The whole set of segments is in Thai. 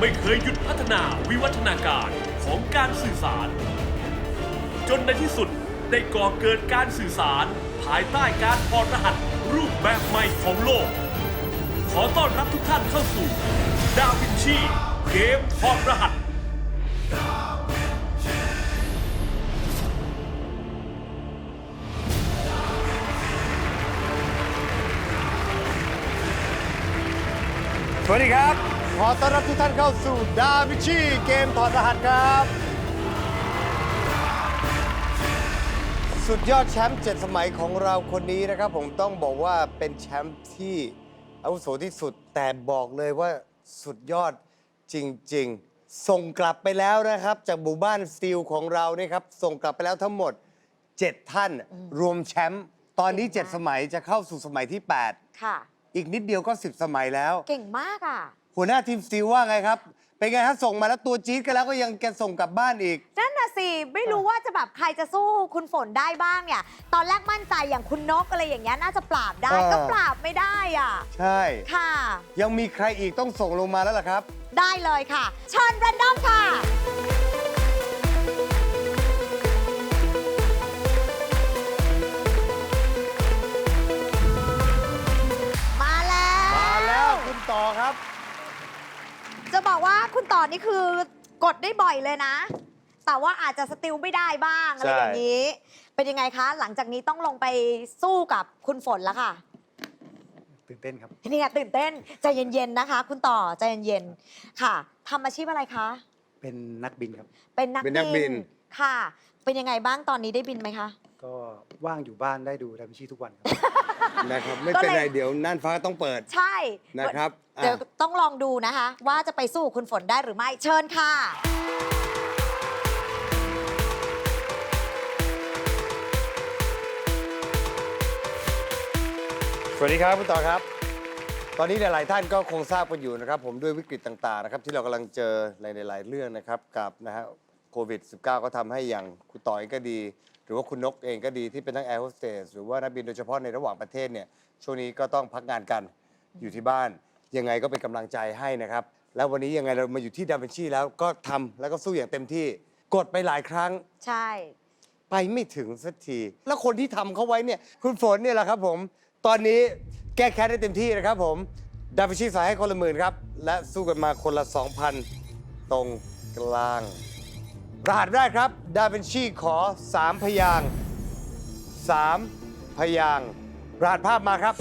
ไม่เคยหยุดพัฒนาวิวัฒนาการของการสื่อสาร จนในที่สุดได้ก่อเกิดการสื่อสาร ภายใต้การถอดรหัสรูปแบบใหม่ของโลก ขอต้อนรับทุกท่านเข้าสู่ ดาวินชีเกมถอดรหัสสวัสดีครับ ขอต้อนรับทุกท่านเข้าสู่ดาวิชีเกมถอดรหัสครับ สุดยอดแชมป์เจ็ดสมัยของเราคนนี้นะครับผมต้องบอกว่าเป็นแชมป์ที่อาวุโสที่สุดแต่บอกเลยว่าสุดยอดจริง ๆ ส่งกลับไปแล้วนะครับ จากหมู่บ้านสตีลของเรานี่ครับ ส่งกลับไปแล้วทั้งหมด 7 ท่าน รวมแชมป์ตอนนี้ 7 สมัยจะเข้าสู่สมัยที่ค่ะ8อีกนิดเดียวก็ 10 สมัยแล้ว เก่งมากอะ หัวหน้าทีมสตีลว่าไงครับ เป็นไงฮะส่งมาแล้วตัวจี๊ดกันแล้วก็ยังแกส่งกลับบ้านอีก นั่นน่ะสิ ไม่รู้ว่าจะแบบใครจะสู้คุณฝนได้บ้างเนี่ย ตอนแรกมั่นใจอย่างคุณนกอะไรอย่างเงี้ยน่าจะปราบได้เออ ก็ปราบไม่ได้อะ ใช่ ค่ะ ยังมีใครอีกต้องส่งลงมาแล้วล่ะครับ ได้เลยค่ะ เชิญแรนดอมค่ะ คุณต่อนี่คือกดได้บ่อยเลยนะ แต่ว่าอาจจะสติลไม่ได้บ้างอะไรใช่อย่างนี้ เป็นยังไงคะ หลังจากนี้ต้องลงไปสู้กับคุณฝนแล้วค่ะ ตื่นเต้นครับนี่ไงตื่นเต้นใจเย็นๆนะคะ คุณต่อใจเย็นๆค่ะทำอาชีพอะไรคะ เป็นนักบินครับ เป็นนักเป็นนักบินค่ะ เป็นยังไงบ้างตอนนี้ได้บินไหมคะ ก็ว่างอยู่บ้านได้ดูดาวินชีทุกวันครับ นะครับ ไม่ก็เป็นเลยไรเดี๋ยวน่านฟ้าต้องเปิดใช่ นะครับอะ เดี๋ยวต้องลองดูนะคะ ว่าจะไปสู้คุณฝนได้หรือไม่เชิญค่ะ สวัสดีครับคุณต่อครับ ตอนนี้หลายๆท่านก็คงทราบกันอยู่นะครับ ผมด้วยวิกฤตต่างๆนะครับ ที่เรากำลังเจอในหลายๆเรื่องนะครับกับนะฮะโควิด -19 ก็ทำให้อย่างคุณต่อเองก็ดี หรือว่าคุณนกเองก็ดีที่เป็นทั้งแอร์โฮสเตสหรือว่านักบินโดยเฉพาะในระหว่างประเทศเนี่ยช่วงนี้ก็ต้องพักงานกันอยู่ที่บ้าน ยังไงก็เป็นกำลังใจให้นะครับ แล้ววันนี้ยังไงเรามาอยู่ที่ดาวินชีแล้วก็ทำแล้วก็สู้อย่างเต็มที่ กดไปหลายครั้ง ใช่ ไปไม่ถึงสักที แล้วคนที่ทำเขาไว้เนี่ย คุณฝนเนี่ยแหละครับผม ตอนนี้แก้แค้นได้เต็มที่นะครับผม ดาวินชีสายให้คนละหมื่นครับ และสู้กันมาคนละ 2,000 ตรงกลาง รหัสแรกครับ ดาวินชีขอ 3 พยางค์3พยางค์รหัสภาพมาครับ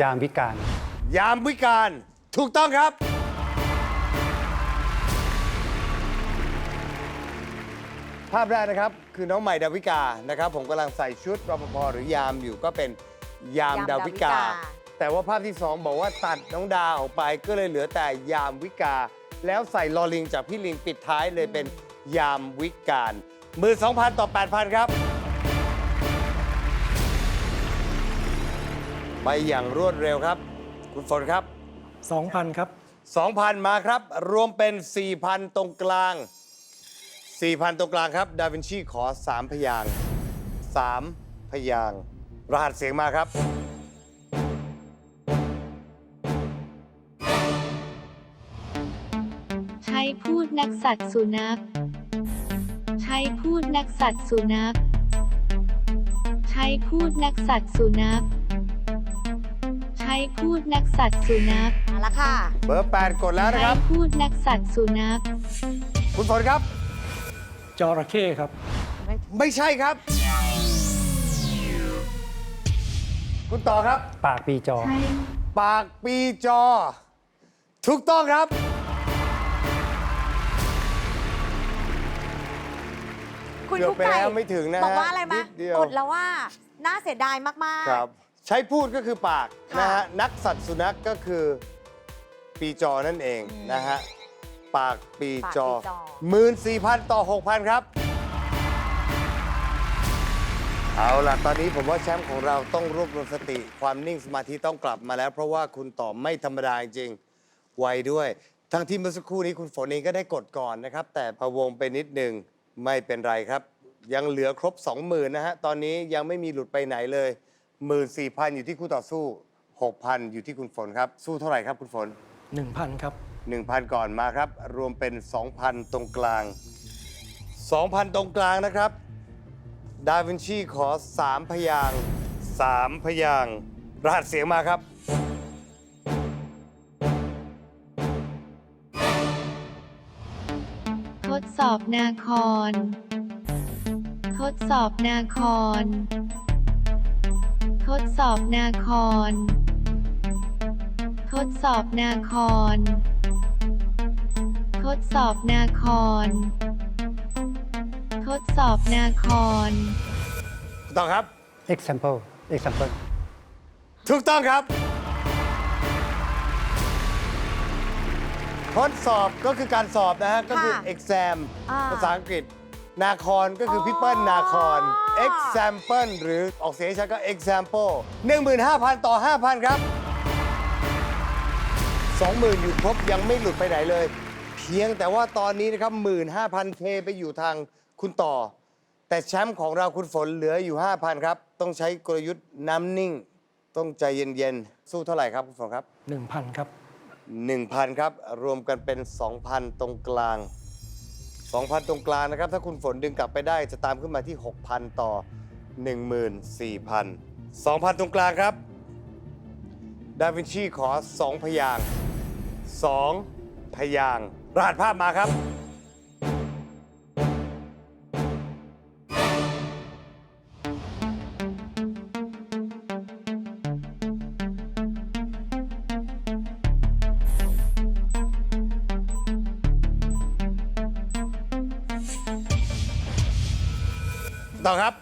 ยามวิการ ยามวิการถูกต้องครับ ภาพแรกนะครับคือน้องใหม่ดาวิกานะครับผมกำลังใส่ชุดรปภหรือยามอยู่ก็เป็นยามยามดาดาวิวิกา กา แต่ว่าภาพที่สองบอกว่าตัดน้องดาออกไปก็เลยเหลือแต่ยามวิกา แล้วใส่ลอลิงจากพี่ลิงปิดท้ายเลยเป็นยามวิการมือ2,000ต่อ8,000ครับ ไปอย่างรวดเร็วครับ คุณฝนครับ 2,000 ครับ 2,000 มาครับ รวมเป็น 4,000 ตรงกลาง 4,000 ตรงกลางครับ ดาวินชีขอ 3 พยางค์3พยางค์รหัสเสียงมาครับ ใช้พูดนักสัตว์สุนัข ใช้พูดนักสัตว์สุนัข ใช้พูดนักสัตว์สุนัขใช้ พูดนักสัตว์สุนัขมาแล้วค่ะ เบอร์ 8 กดแล้วนะใช้ครับ พูดนักสัตว์สุนัข คุณฝนครับ จระเข้ครับ ไม่ใช่ครับ คุณต่อครับ ปากปีจอใช้ปากปีจอ ถูกต้องครับ คุณเกือบกุ๊กไปไก่แล้วไม่ถึงนะฮะบอกว่าอะไรมานิดเดียวอดแล้วว่า น่าเสียดายมากๆครับ ใช้พูดก็คือปากค่ะ นะฮะนักสัตว์สุนัขก็คือปีจอนั่นเองอืมนะฮะปากปีจอปากปีจอ หมื่นสี่พันต่อหกพันครับ เอาล่ะ ตอนนี้ผมว่าแชมป์ของเราต้องรวบรวมสติ ความนิ่งสมาธิต้องกลับมาแล้ว เพราะว่าคุณตอบไม่ธรรมดาจริงๆไวด้วย ทั้งที่เมื่อสักครู่นี้คุณฝนเองก็ได้กดก่อนนะครับ แต่พะวงไปนิดหนึ่งไม่เป็นไรครับ ยังเหลือครบ 20,000นะฮะตอนนี้ยังไม่มีหลุดไปไหนเลย 14,000อยู่ที่คู่ต่อสู้6,000อยู่ที่คุณฝนครับ สู้เท่าไหร่ครับคุณฝน1,000ครับ1,000ก่อนมาครับ รวมเป็น2,000ตรงกลาง2,000ตรงกลางนะครับ ดาวินชีขอ3พยางค์3พยางค์รหัสเสียงมาครับ ทดสอบนาคอนทดสอบนาคอน ทดสอบนาคอนทดสอบนาคอนทดสอบนาคอนทดสอบนาคอนต่อครับ example example ถูกต้องครับ ทดสอบก็คือการสอบนะฮะ ก็คือ ค่ะ exam อ่า ภาษาอังกฤษ นาคอนก็คือออพี่เปิ้ลนาคอน example หรือออกเสียงชัดก็ example 15,000 ต่อ 5,000 ครับ 20,000 อยู่ครบยังไม่หลุดไปไหนเลย เพียงแต่ว่าตอนนี้นะครับ 15,000 เทไปอยู่ทางคุณต่อ แต่แชมป์ของเราคุณฝนเหลืออยู่ 5,000 ครับ ต้องใช้กลยุทธ์น้ำนิ่ง ต้องใจเย็นๆ สู้เท่าไหร่ครับคุณฝนครับ 1,000 ครับ 1,000 ครับ รวมกันเป็น 2,000 ตรงกลาง 2,000 ตรงกลางนะครับ ถ้าคุณฝนดึงกลับไปได้จะตามขึ้นมาที่ 6,000 ต่อ 14,000 2,000 ตรงกลางครับ ดาวินชีขอ 2 พยาง 2 พยางรหัสภาพมาครับ ต่อครับ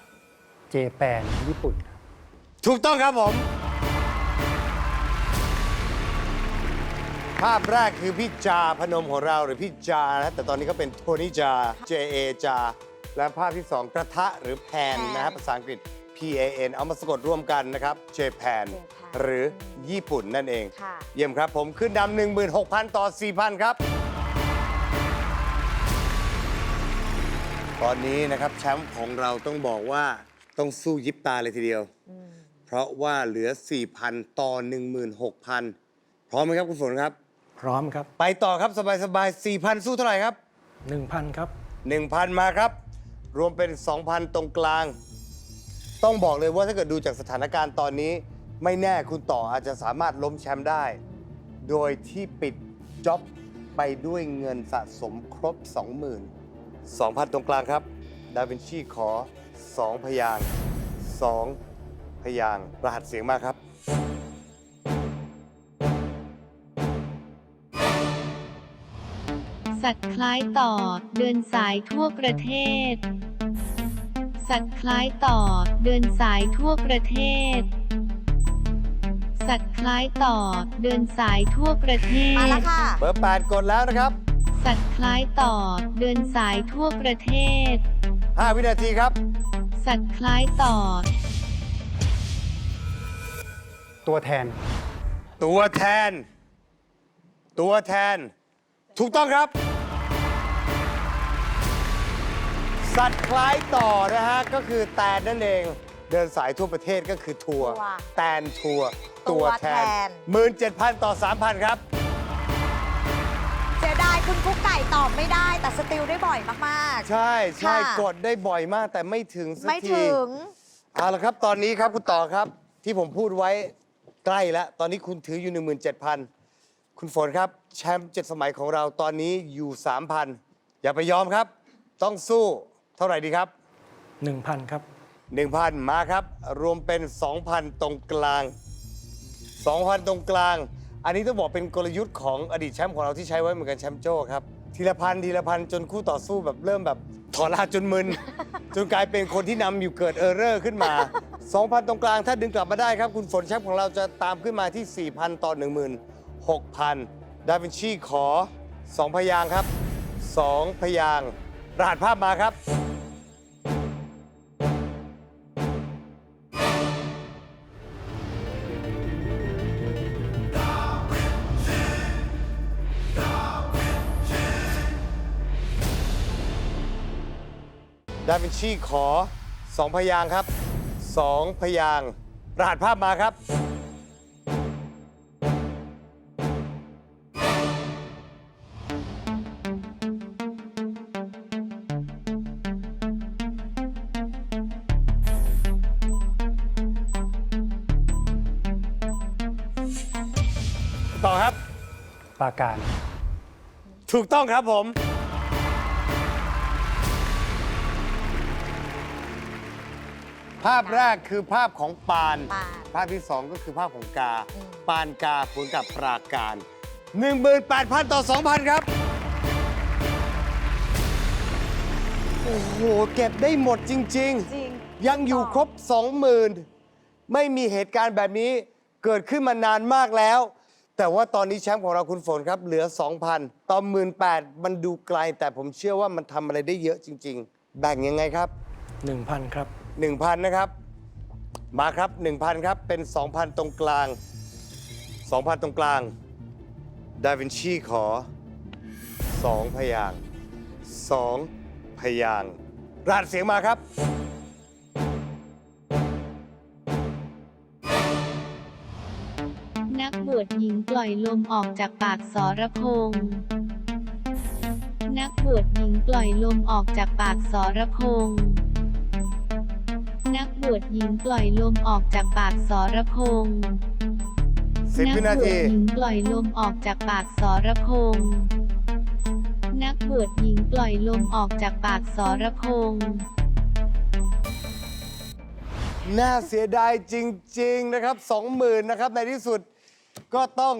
เจแปนญี่ปุ่นครับถูกต้องครับผม ภาพแรกคือพี่จาพนมของเราหรือพี่จานะแต่ตอนนี้ก็เป็นโทนี่จา J A จา และภาพที่ 2 กระทะหรือแพนนะครับภาษาอังกฤษ P A N เอามาสะกดร่วมกันนะครับ J Pan Japan หรือญี่ปุ่นนั่นเอง ค่ะ เยี่ยมครับผมขึ้นนำ16,000 ต่อ 4,000 ครับ ตอนนี้นะครับแชมป์ของเราต้องบอกว่าต้องสู้ยิบตาเลยทีเดียว เพราะว่าเหลือ 4,000 ต่อ 16,000 พร้อมไหมครับคุณฝนครับ พร้อมครับ ไปต่อครับสบายๆ4,000 สู้เท่าไหร่ครับ 1,000 ครับ 1,000 มาครับ รวมเป็น 2,000 ตรงกลาง ต้องบอกเลยว่าถ้าเกิดดูจากสถานการณ์ตอนนี้ ไม่แน่คุณต่ออาจจะสามารถล้มแชมป์ได้ โดยที่ปิดจ็อบไปด้วยเงินสะสมครบ 20,000 2,000 ตรงกลางครับ ดาวินชีขอ 2 พยางค์2พยางค์รหัสเสียงมาครับสัตว์คล้ายต่อ เดินสายทั่วประเทศ สัตว์คล้ายต่อ เดินสายทั่วประเทศ สัตว์คล้ายต่อ เดินสายทั่วประเทศ มาแล้วค่ะ เบอร์8กดแล้วนะครับ สัตว์คล้ายต่อ เดินสายทั่วประเทศ 5 วินาทีครับ สัตว์คล้ายต่อ ตัวแทน ตัวแทน ตัวแทน ถูกต้องครับ สัตว์คล้ายต่อนะฮะ ก็คือแตนนั่นเอง เดินสายทั่วประเทศก็คือทัวร์ทัวร์แตนทัวร์ตัตัววแทแทน น 17,000 ต่อ 3,000 ครับ ตอบไม่ได้แต่สติลได้บ่อยมากใช่ใช่ค่ะ กดได้บ่อยมากแต่ไม่ถึงสัๆกไม่ทีถึง เอาละครับตอนนี้ครับคุณต่อครับที่ผมพูดไว้ใกล้แล้ว ตอนนี้คุณถืออยู่ 17,000 คุณฝนครับ แชมป์เจ็ดสมัยของเราตอนนี้อยู่ 3,000 อย่าไปยอมครับ ต้องสู้เท่าไหร่ดีครับ1,000ครับ 1,000 มาครับ รวมเป็น 2,000 ตรงกลาง 2,000 ตรงกลาง อันนี้ต้องบอกเป็นกลยุทธ์ของอดีตแชมป์ของเราที่ใช้ไว้เหมือนกันแชมป์โจ้ครับ ทีละพันทีละพันจนคู่ต่อสู้แบบเริ่มแบบถอนรหัสจนมึน จนกลายเป็นคนที่นำอยู่เกิดเออร์เรอร์ขึ้นมา 2,000 ตรงกลางถ้าดึงกลับมาได้ครับ คุณฝนแชมป์ของเราจะตามขึ้นมาที่ 4,000 ต่อ 16,000 ดาวินชีขอ 2 พยางค์ครับ 2 พยางค์รหัสภาพมาครับ ดาวินชีขอ2พยางค์ครับ2พยางค์รหัสภาพมาครับ ต่อครับ ปราการ ถูกต้องครับผม ภาพแรกคือภาพของปาน ปาน ภาพที่สองก็คือภาพของกาอืมปานกาคูณกับปราการ 18,000 ต่อ 2,000 ครับ โอ้โห เก็บได้หมดจริง จริง ๆ ยังอยู่ครบ 20,000 ไม่มีเหตุการณ์แบบนี้เกิดขึ้นมานานมากแล้ว แต่ว่าตอนนี้แชมป์ของเราคุณฝนครับ เหลือ 2,000 ต่อ 18,000 มันดูไกล แต่ผมเชื่อว่ามันทำอะไรได้เยอะจริง ๆ แบ่งยังไงครับ 1,000 ครับ 1,000 นะครับ มาครับ 1,000 ครับ เป็น 2,000 ตรงกลาง 2,000 ตรงกลาง ดาวินชีขอ 2 พยางค์2พยางค์รหัสเสียงมาครับนักบวชหญิงปล่อยลมออกจากปากสรพงษ์นักบวชหญิงปล่อยลมออกจากปากสรพงษ์ นักบวชหญิงปล่อยลมออกจากปากสรพงษ์10วินาที กบวชหญิงปล่อยลมออกจากปากสรพงษ์นักบวชหญิงปล่อยลมออกจากปากสรพงษ์น่าเสียดายจริง ๆ นะครับ 20,000นะครับ ในที่สุดก็ต้อง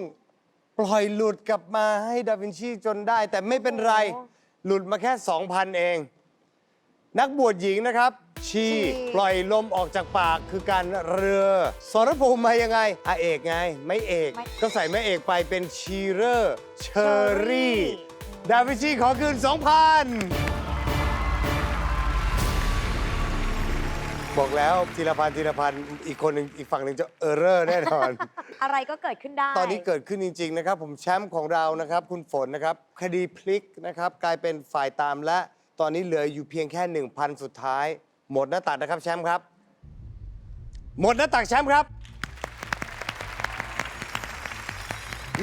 ปล่อยหลุดกลับมาให้ดาวินชีจนได้ แต่ไม่เป็นไร หลุดมาแค่ 2,000 เอง นักบวชหญิงนะครับชีชีปล่อยลมออกจากปากคือการเรือสรภูมิมายังไงอาเอกไง ไม่เอก ก็ใส่ไม่เอกไปเป็นชีเรอร์เชอรี่ ดาวินชีขอคืน 2,000บอกแล้วทีละพันทีละพันอีกคนหนึ่งอีกฝั่งหนึ่งจะเออร์เรอร์แน่นอน อะไรก็เกิดขึ้นได้ ตอนนี้เกิดขึ้นจริง ๆ นะครับ ผมแชมป์ของเรานะครับ คุณฝนนะครับ คดีพลิกนะครับ กลายเป็นฝ่ายตามและ ตอนนี้เหลืออยู่เพียงแค่ 1,000 สุดท้าย หมดหน้าตักนะครับแชมป์ครับ หมดหน้าตักแชมป์ครับ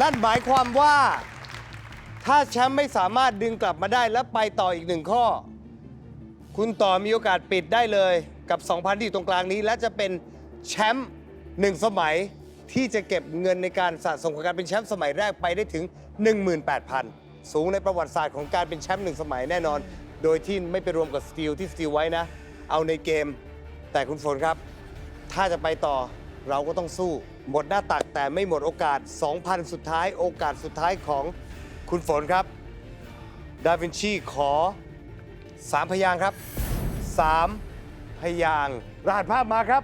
นั่นหมายความว่า ถ้าแชมป์ไม่สามารถดึงกลับมาได้และไปต่ออีกหนึ่งข้อ คุณต่อมีโอกาสปิดได้เลยกับ 2,000 ที่อยู่ตรงกลางนี้ และจะเป็นแชมป์หนึ่งสมัยที่จะเก็บเงินในการสะสมของการเป็นแชมป์สมัยแรกไปได้ถึง 18,000 สูงในประวัติศาสตร์ของการเป็นแชมป์หนึ่งสมัยแน่นอน โดยที่ไม่ไปรวมกับสตีลที่สตีลไว้นะ เอาในเกม แต่คุณฝนครับ ถ้าจะไปต่อเราก็ต้องสู้ หมดหน้าตักแต่ไม่หมดโอกาส 2,000 สุดท้าย โอกาสสุดท้ายของคุณฝนครับ ดาวินชีขอ 3 พยางค์ครับ 3 พยางค์รหัสภาพมาครับ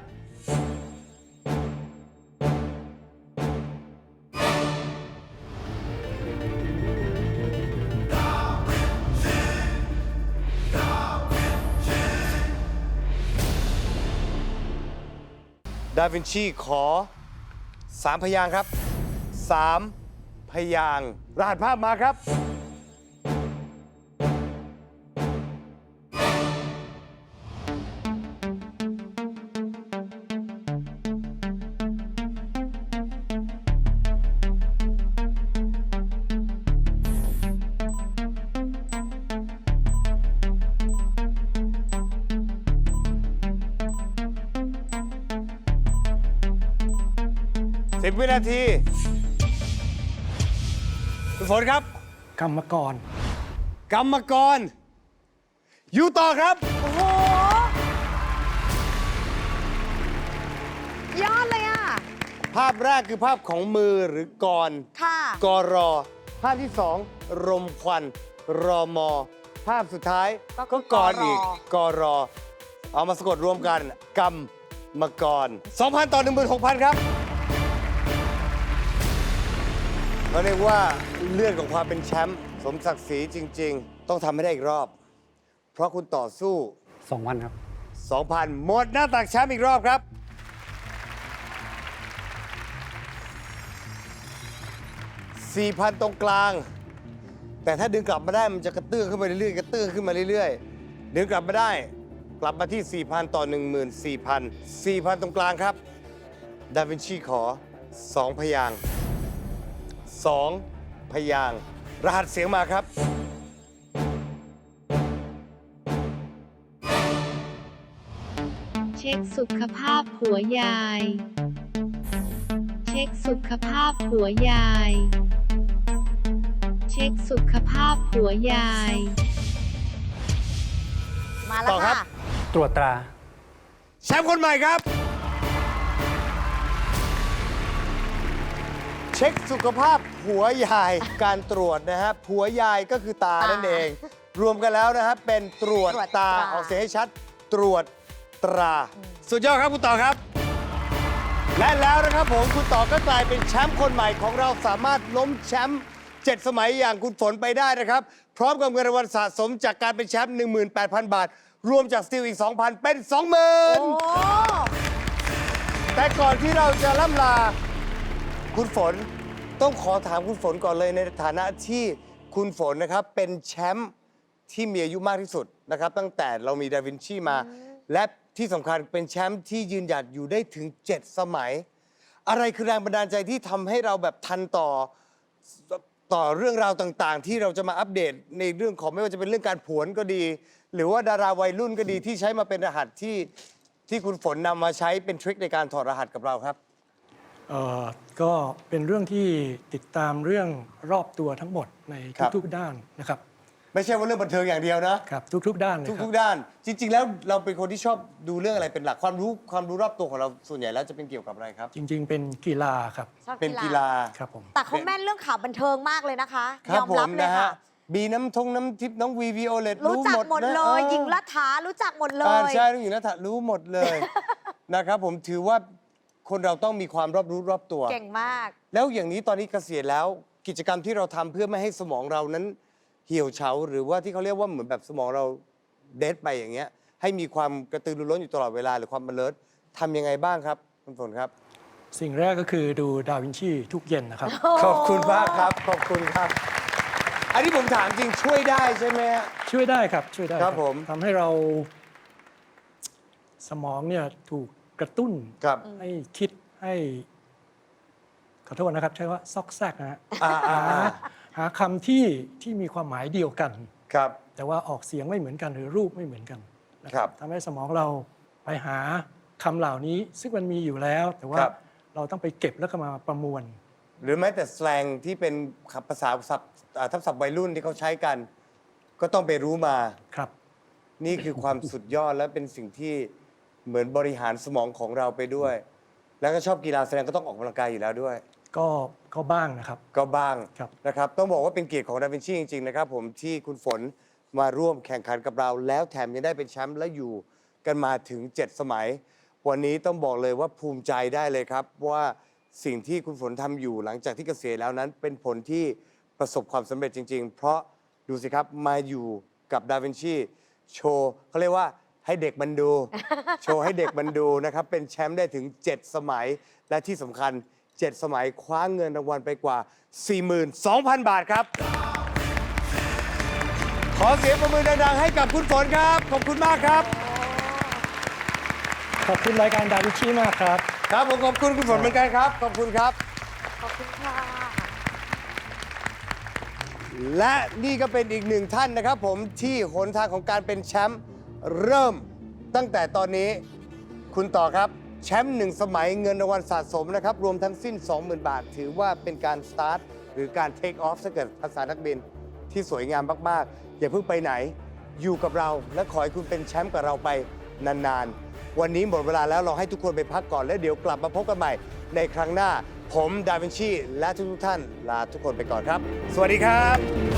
ดาวินชีขอ3พยางค์ครับ3พยางค์รหัสภาพมาครับ สิบวินาที คุณฝนครับ กรรมกร กรรมกร อยู่ต่อครับ โอ้โห ยอดเลยอะภาพแรกคือภาพของมือหรือกรค่ะ กรอ ภาพที่สองรมควัน รอมอ ภาพสุดท้ายก็กรออีกกรอ เอามาสะกดรวมกันกรรมมกร 2,000 ต่อ 16,000 ครับ เขาเรียกว่าเลือดของความเป็นแชมป์สมศักดิ์ศรีจริง ๆ ต้องทำให้ได้อีกรอบ เพราะคุณต่อสู้ สองวันครับ 2,000 หมดหน้าตักแชมป์อีกรอบครับ 4,000 ตรงกลาง แต่ถ้าดึงกลับมาได้มันจะกระเตื้องขึ้นมาเรื่อยๆกระเตื้องขึ้นมาเรื่อยๆ ดึงกลับมาได้ กลับมาที่ 4,000 ต่อ 14,000 4,000 ตรงกลางครับ ดาวินชีขอ 2 พยางค์ 2 พยางค์รหัสเสียงมาครับ เช็คสุขภาพหัวยาย เช็คสุขภาพหัวยาย เช็คสุขภาพหัวยาย มาแล้วต่อครับค่ะตรวจตรา แชมป์คนใหม่ครับ เช็คสุขภาพ ผัวยายการตรวจนะฮะผัวยายก็คือตาตานั่นเอง รวมกันแล้วนะฮะเป็นตรวจตรวจตาตรา ออกเสียงให้ชัดตรวจตรา สุดยอดครับคุณต่อครับ และแล้วนะครับผมคุณต่อก็กลายเป็นแชมป์คนใหม่ของเราสามารถล้มแชมป์เจ็ดสมัยอย่างคุณฝนไปได้นะครับ พร้อมกับเงินรางวัลสะสมจากการเป็นแชมป์18,000 บาท รวมจากสตีลอีก 2,000 เป็น20,000โอ้แต่ก่อนที่เราจะล่ำลา คุณฝน ต้องขอถามคุณฝนก่อนเลยในฐานะที่คุณฝนนะครับเป็นแชมป์ที่มีอายุมากที่สุดนะครับ ตั้งแต่เรามีดาวินชีมา และที่สำคัญเป็นแชมป์ที่ยืนหยัดอยู่ได้ถึง 7 สมัย อะไรคือแรงบันดาลใจที่ทำให้เราแบบทันต่อต่อเรื่องราวต่างๆ ที่เราจะมาอัปเดตในเรื่องของไม่ว่าจะเป็นเรื่องการผวนก็ดี หรือว่าดาราวัยรุ่นก็ดีที่ใช้มาเป็นรหัสที่ที่คุณฝนนำมาใช้เป็นทริคในการถอดรหัสกับเราครับ เอ่อ ก็เป็นเรื่องที่ติดตามเรื่องรอบตัวทั้งหมดในครับ ทุกๆด้านนะครับไม่ใช่ว่าเรื่องบันเทิงอย่างเดียวนะ ครับทุกๆ ด้านเลยครัทุบกๆด้าน จริง ๆ แล้วเราเป็นคนที่ชอบดูเรื่องอะไรเป็นหลักความรู้ความรู้รอบตัวของเราส่วนใหญ่แล้วจะเป็นเกี่ยวกับอะไรครับ จริง ๆ เป็นกีฬาครับชอบเป็นกีฬาครับผม แต่เขาแม่นเรื่องข่าวบันเทิงมากเลยนะคะครัยบอมผรับมเลยนะค่ะฮะบีน้ำทงน้ำทิพย์น้องวีวีโอเลตรู้จักหมดนะเลยออหญิงรัฐารู้จักหมดเลอ่าย ใช่ต้องอยู่นะถะรู้หมดเลย นะครับผมถือว่า คนเราต้องมีความรอบรู้รอบตัว เก่งมาก แล้วอย่างนี้ตอนนี้เกษียณแล้ว กิจกรรมที่เราทำเพื่อไม่ให้สมองเรานั้น เหี่ยวเฉาหรือว่าที่เขาเรียกว่าเหมือนแบบสมองเราเดดไปอย่างเงี้ย ให้มีความกระตือรือร้นอยู่ตลอดเวลาหรือความ alert ทำยังไงบ้างครับคุณฝนครับ สิ่งแรกก็คือดูดาวินชีทุกเย็นนะครับ ขอบคุณมากครับขอบคุณครับ อันนี้ผมถามจริงช่วยได้ใช่ไหมฮะ ช่วยได้ครับช่วยได้ครับผม ทำให้เราสมองเนี่ยถูก กระตุ้น ครับให้คิดให้ขอโทษนะครับ ใช้ว่าซอกแซกนะฮะอ่าอ่าหาอ่าหาคำที่ที่มีความหมายเดียวกัน ครับ แต่ว่าออกเสียงไม่เหมือนกันหรือรูปไม่เหมือนกันนะครับทำให้สมองเราไปหาคำเหล่านี้ ซึ่งมันมีอยู่แล้ว แต่ว่าครับ เราต้องไปเก็บแล้วก็มาประมวล หรือแม้แต่สแลงที่เป็นขับภาษาศัพท์อ่าทับศัพท์วัยรุ่นที่เขาใช้กัน ก็ต้องไปรู้มา ครับ นี่คือความสุดยอดและเป็นสิ่งที่ เหมือนบริหารสมองของเราไปด้วย แล้วก็ชอบกีฬาแสดงก็ต้องออกกำลังกายอยู่แล้วด้วย ก็ก็บ้างนะครับ ก็บ้างครับ นะครับ ต้องบอกว่าเป็นเกียรติของดาวินชีจริง ๆ นะครับ ผมที่คุณฝนมาร่วมแข่งขันกับเรา แล้วแถมยังได้เป็นแชมป์และอยู่กันมาถึง 7 สมัย วันนี้ต้องบอกเลยว่าภูมิใจได้เลยครับ ว่าสิ่งที่คุณฝนทำอยู่หลังจากที่เกษียณแล้วนั้น เป็นผลที่ประสบความสำเร็จจริง ๆ เพราะดูสิครับมาอยู่กับดาวินชีโชว์เขาเรียกว่า ให้เด็กมันดู โชว์ให้เด็กมันดูนะครับ เป็นแชมป์ได้ถึง 7 สมัย และที่สำคัญ 7 สมัยคว้าเงินรางวัลไปกว่า 42,000 บาทครับ ขอเสียงประมือดังๆให้กับคุณฝนครับ ขอบคุณมากครับ ขอบคุณรายการดาวินชีมากครับ ครับผมขอบคุณคุณฝนเหมือนกันครับ ขอบคุณครับ ขอบคุณค่ะและนี่ก็เป็นอีกหนึ่งท่านนะครับผมที่หนทางของการเป็นแชมป์ เริ่มตั้งแต่ตอนนี้คุณต่อครับแชมป์หนึ่งสมัยเงินรางวัลสะสมนะครับ รวมทั้งสิ้น 20,000 บาท ถือว่าเป็นการสตาร์ทหรือการเทคออฟถ้าเกิดภาษานักบินที่สวยงามมาก ๆ อย่าเพิ่งไปไหน อยู่กับเราและขอให้คุณเป็นแชมป์กับเราไปนาน ๆ วันนี้หมดเวลาแล้วเราให้ทุกคนไปพักก่อน แล้วเดี๋ยวกลับมาพบกันใหม่ ในครั้งหน้า ผมดาวินชีและทุกๆท่านลาทุกคนไปก่อนครับ สวัสดีครับ